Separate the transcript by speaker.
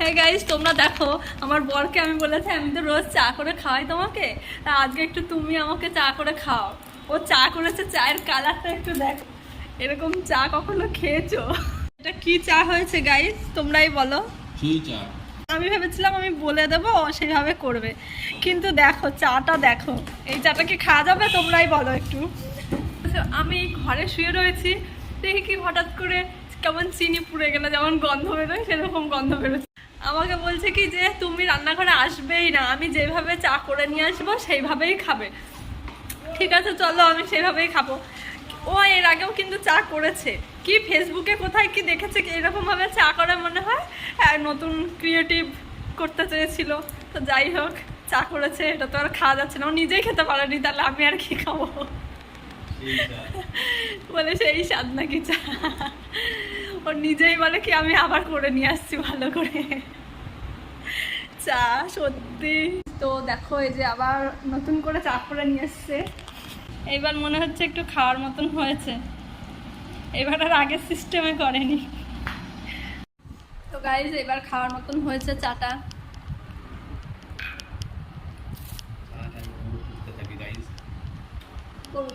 Speaker 1: হ্যাঁ গাইজ তোমরা দেখো আমার বরকে আমি বলেছি আমি তো রোজ চা করে খাওয়াই তোমাকে। তা আজকে একটু তুমি আমাকে চা করে খাও। ও চা করেছে চায়ের কালারটা একটু দেখো। এরকম চা কখনো খেয়েছো? এটা কি চা হয়েছে গাইজ তোমরাই বলো।
Speaker 2: সেই চা?
Speaker 1: আমি ভেবেছিলাম আমি বলে দেবো ও সেইভাবে করবে। কিন্তু দেখো চাটা দেখো। এই চাটা কি খাওয়া যাবে? তোমরাই বলো একটু। আমি ঘরে শুয়ে রয়েছি দেখি কি হঠাৎ করে কেমন চিনি পুড়ে গেলে যেমন গন্ধ বেরোয় সেরকম গন্ধ বেরোচ্ছে। আমাকে বলছে কি যে তুমি রান্নাঘরে আসবেই না আমি যেভাবে চা করে নিয়ে আসব সেইভাবেই খাবে। ঠিক আছে চলো আমি সেভাবেই খাব। ও এর আগেও কিন্তু চা করেছে। কি ফেসবুকে কোথায় কি দেখেছে কি? এরকম ভাবে চা করে মনে হয়? আর নতুন ক্রিয়েটিভ করতে চেয়েছিল। তো যাই হোক চা করেছে এটা তো আর খাওয়া যাচ্ছে না। ও নিজেই খেতে পারেনি তাহলে আমি আর কি খাব? বলে সেই স্বাদ নাকি চা? ও নিজেই বলে কি আমি আবার করে নিয়ে আসছি ভালো করে। চা সত্যি। তো দেখো এই যে আবার নতুন করে চা করে নিয়ে এসছে। এবার মনে হচ্ছে একটু খাওয়ার মতন হয়েছে। এবার আর আগের সিস্টেমে করেনি। তো গাইজ এবার খাওয়ার মতন হয়েছে চাটা। গরু